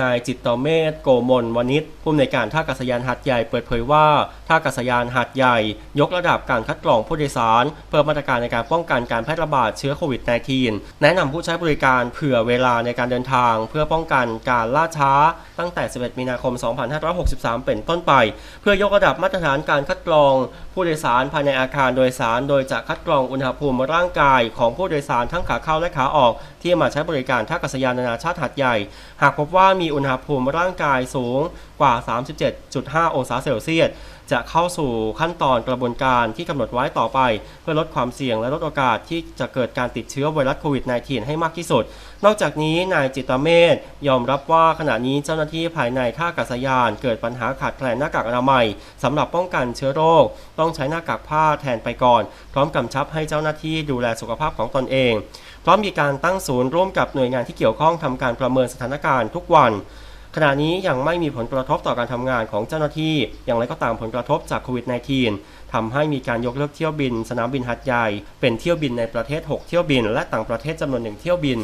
นายจิตตเมธโกมลวณิชผู้อำนวยการท่าอากาศยานหาดใหญ่เปิดเผยว่าท่าอากาศยานหาดใหญ่ ยกระดับการคัดกรองผู้โดยสาร เพิ่มมาตรการในการป้องกันการแพร่ระบาดเชื้อโควิด -19 แนะนำผู้ใช้บริการเผื่อเวลาในการเดินทาง เพื่อป้องกันการล่าช้า ตั้งแต่ 11 มีนาคม 2563 เป็นต้นไป เพื่อยกระดับมาตรฐานการคัดกรองผู้โดยสารภายในอาคารโดยสาร โดยจะคัดกรองอุณหภูมิร่างกายของผู้โดยสารทั้งขาเข้าและขาออก ที่มาใช้บริการท่าอากาศยานนานาชาติหาดใหญ่ หากพบว่ามีอุณหภูมิร่างกายสูงกว่า 37.5 องศาเซลเซียส จะเข้าสู่ขั้นตอนกระบวนการที่กำหนดไว้ต่อไป เพื่อลดความเสี่ยงและลดโอกาสที่จะเกิดการติดเชื้อไวรัสโควิด -19 ให้มากที่สุด นอกจากนี้นายจิตเมธยอมรับว่าขณะนี้เจ้าหน้าที่ภายในท่าอากาศยาน เกิดปัญหาขาดแคลนหน้ากากอนามัยสำหรับป้องกันเชื้อโรค ต้องใช้หน้ากากผ้าแทนไปก่อน พร้อมกำชับให้เจ้าหน้าที่ดูแลสุขภาพของตนเองพร้อมมีการตั้งศูนย์ร่วมกับหน่วยงานที่เกี่ยวข้องทำการประเมินสถานการณ์ทุกวัน ขณะนี้ยังไม่มีผลกระทบต่อการทำงานของเจ้าหน้าที่ อย่างไรก็ตามผลกระทบจากโควิด -19 ทำให้มีการยกเลิกเที่ยวบิน สนามบินหัดใหญ่ เป็นเที่ยวบินในประเทศ 6 เที่ยวบิน และต่างประเทศจำนวนหนึ่งเที่ยวบิน